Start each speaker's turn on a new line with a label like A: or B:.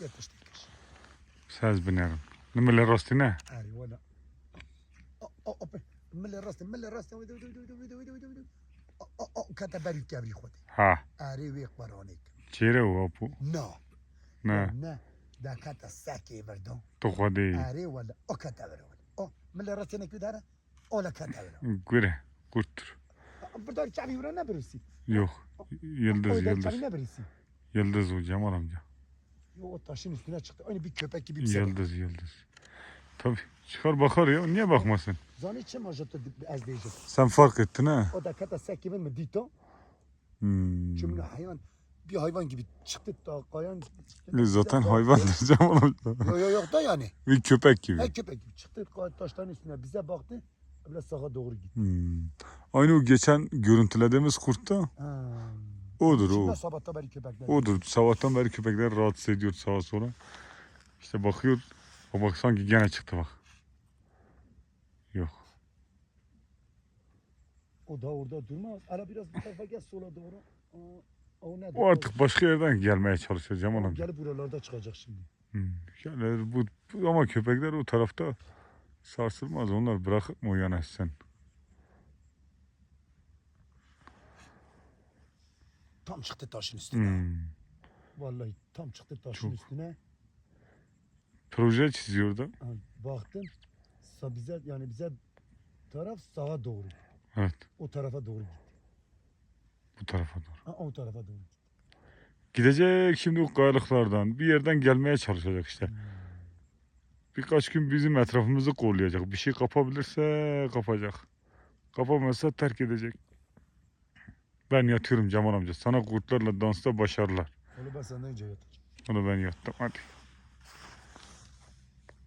A: Yetiştik.
B: Sez binerim. Nimele rastı ne?
A: Ari valla. O o o ملي راس ملي راس ويدو ويدو ويدو ويدو ويدو ويدو ويدو او او كتا بري كابري خوتي
B: Ha.
A: اري ويق برونيك
B: Çeyre o bu.
A: نو
B: Ne?
A: نه دا كتا ساكي بردون
B: Tokadı.
A: اري ولا او كتا برون او ملي راس انا كدارا او لا كتا برون
B: Göre. Kurttur.
A: بردار شعبي ولا نبرسي
B: Yok. Yıldız
A: شعبي
B: yıldız.
A: نبرسي
B: Yıldız o Cemal amca.
A: Yo o taşın üstüne çıktı. Aynı bir köpek gibi bir şey.
B: Yıldız yıldız. Tabii. Çıkar bakar ya. Niye bakmasın?
A: Zani çem ajata az diyecek.
B: Sen fark ettin ha.
A: O da kata sek gibi mi dito?
B: Hmm.
A: Çünkü hayvan bir hayvan gibi çıktı da kayan.
B: Zaten hayvandır Cemal amca.
A: Yok yok yok da yani.
B: Bir köpek gibi.
A: Her köpek gibi çıktı taşların üstüne bize baktı. Böyle sağa doğru gitti.
B: Hmm. Aynı o geçen görüntülediğimiz kurt da
A: Ha.
B: Odur o.
A: Şimdi sabahta beri köpekler.
B: Odur. Sabahtan beri köpekler rahatsız ediyor sağa sola. İşte bakıyor. O bak sanki gene çıktı bak. Yok.
A: O da orada durmaz. Ara biraz bu tarafa gel sola doğru. Aa, O ne?
B: O artık başka yerden gelmeye çalışıyor Cemal amca.
A: Gelip buralarda çıkacak şimdi.
B: Hmm. Yani bu, bu- ama köpekler o tarafta sarsılmaz. Onlar bırakıp mı o yana sen?
A: Tam çıktı taşın üstüne.
B: Hmm.
A: Vallahi tam çıktı taşın
B: Çok.
A: üstüne.
B: Proje çiziyor da.
A: Ha, baktım. Bize yani bize taraf sağa doğru.
B: Evet.
A: O tarafa doğru gitti.
B: Bu tarafa doğru.
A: Ha, o tarafa doğru gitti.
B: Gidecek şimdi o kayalıklardan. Bir yerden gelmeye çalışacak işte.
A: Hmm.
B: Birkaç gün bizim etrafımızı kollayacak. Bir şey kapabilirse kapacak. Kapamazsa terk edecek. Ben yatıyorum Cemal amca. Sana kurtlarla dansta başarılar.
A: Onu ben senden önce yatacağım.
B: Onu ben yattım. Hadi.